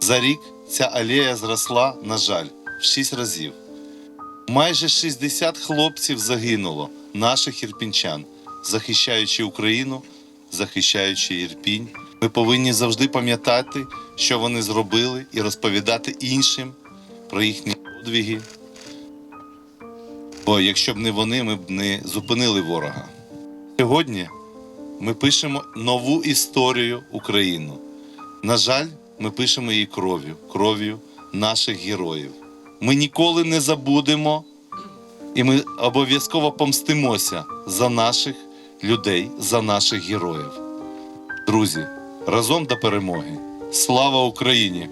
За рік ця алея зросла, на жаль, в 6 разів. Майже 60 хлопців загинуло, наших ірпінчан, захищаючи Україну, захищаючи Ірпінь. Ми повинні завжди пам'ятати, що вони зробили, і розповідати іншим про їхні подвиги. Бо якщо б не вони, ми б не зупинили ворога. Сьогодні ми пишемо нову історію України. На жаль, ми пишемо її кров'ю, кров'ю наших героїв. Ми ніколи не забудемо, і ми обов'язково помстимося за наших людей, за наших героїв. Друзі, разом до перемоги! Слава Україні!